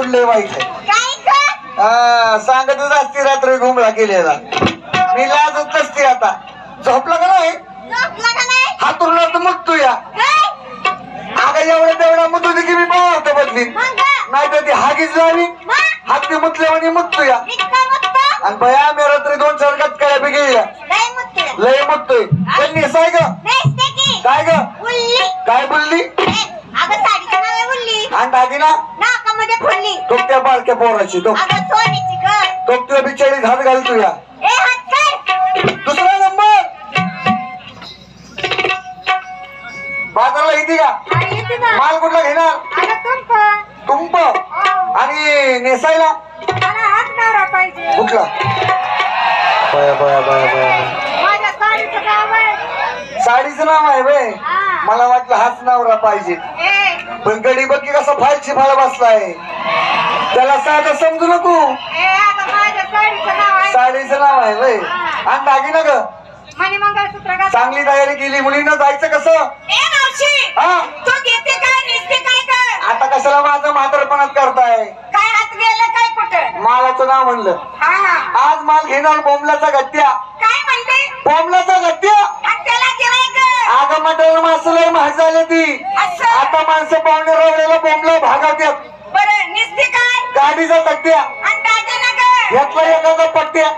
पुढले वाईट आहे. हा, सांगतच असते रात्री घुमला केलेला मी लाजत नसते आता. झोपला का नाही? नाही? हातून तर मुततो या. काय? अगं एवढ्या तेवढा मुत होती की मी पाहतो बदली मग? नाही तर ती हागीच लावी मग? हात मुतल्यावर मुततो या. इतका मुततो आणि बया मी रात्री दोन चार गटकाळ्या बी गेल्या लय लय मुततोय पण नेसाय ग काय ग? काय बोलली? आणि दागिना नाकामध्ये फोडली तो त्या बाळक्या पोराची तो अगं तुला बिचारी हात घालतो या ए हात कर दुसरा नंबर. बाजारला येते का अरे येते ना माल कुठला घेणार? अगं तुम पण तुंप हो. आणि नेसायला? मला हात नवरा पाहिजे. कुठला? बया बया बया बया. नाव आहे हा. मला वाटलं हाच नवरा पाहिजे. पण गडी बघ की कसा फालची फाळ बसलाय. त्याला साधं समजू नको. साडीचं नाव आहे. बे आणि ग. मणी मंगळसूत्र घाल. चांगली तयारी केली. मुलीनं जायचं कसं? ए मावशी. हा. तू घेते काय नेसते काय कर आता कशाला माझं म्हातारपणात करताय? मालाचं नाव म्हणलं. आज माल घेणार बोंबलाचा गट्ट्या. काय म्हणते? बोंबलाचा गट्ट्या. आणि त्याला गिराय ग आग मटण मासं लय महाग झाले ती. असं? आता माणसं पाहुणे रवलेला बोंबला भागावत्यात बरं निसते काय? गाडीचा तट्ट्या आणि यातला एखादा पट्ट्या.